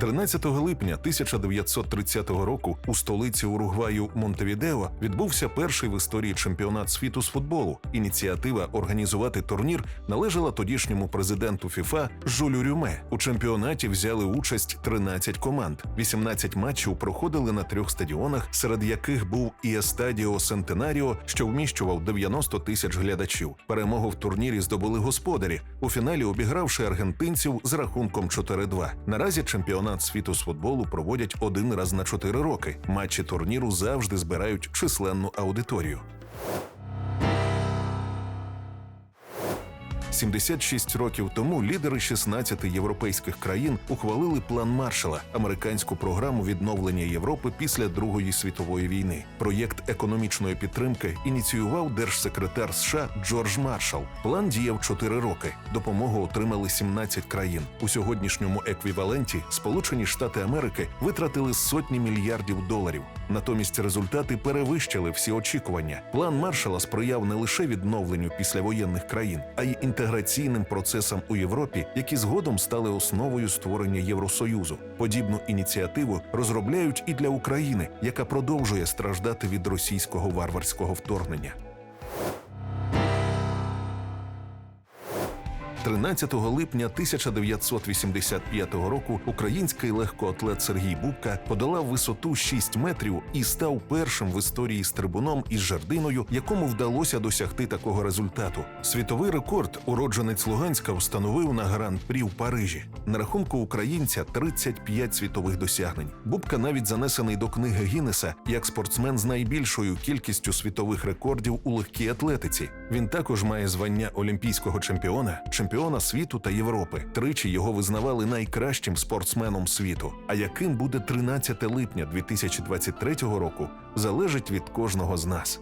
13 липня 1930 року у столиці Уругваю Монтевідео відбувся перший в історії чемпіонат світу з футболу. Ініціатива організувати турнір належала тодішньому президенту ФІФА Жулю Рюме. У чемпіонаті взяли участь 13 команд. 18 матчів проходили на трьох стадіонах, серед яких був і Естадіо Сентенаріо, що вміщував 90 тисяч глядачів. Перемогу в турнірі здобули господарі, у фіналі обігравши аргентинців з рахунком 4-2. Наразі чемпіонат світу з футболу проводять один раз на чотири роки. Матчі турніру завжди збирають численну аудиторію. 76 років тому лідери 16 європейських країн ухвалили план Маршала, американську програму відновлення Європи після Другої світової війни. Проєкт економічної підтримки ініціював держсекретар США Джордж Маршал. План діяв 4 роки. Допомогу отримали 17 країн. У сьогоднішньому еквіваленті Сполучені Штати Америки витратили сотні мільярдів доларів. Натомість результати перевищили всі очікування. План Маршала сприяв не лише відновленню післявоєнних країн, а й інтеграційним процесам у Європі, які згодом стали основою створення Євросоюзу. Подібну ініціативу розробляють і для України, яка продовжує страждати від російського варварського вторгнення. 13 липня 1985 року український легкоатлет Сергій Бубка подолав висоту 6 метрів і став першим в історії стрибуном із жердиною, якому вдалося досягти такого результату. Світовий рекорд уродженець Луганська встановив на гран-прі в Парижі. На рахунку українця 35 світових досягнень. Бубка навіть занесений до книги Гіннеса як спортсмен з найбільшою кількістю світових рекордів у легкій атлетиці. Він також має звання олімпійського чемпіона, чемпіона світу та Європи. Тричі його визнавали найкращим спортсменом світу. А яким буде 13 липня 2023 року, залежить від кожного з нас.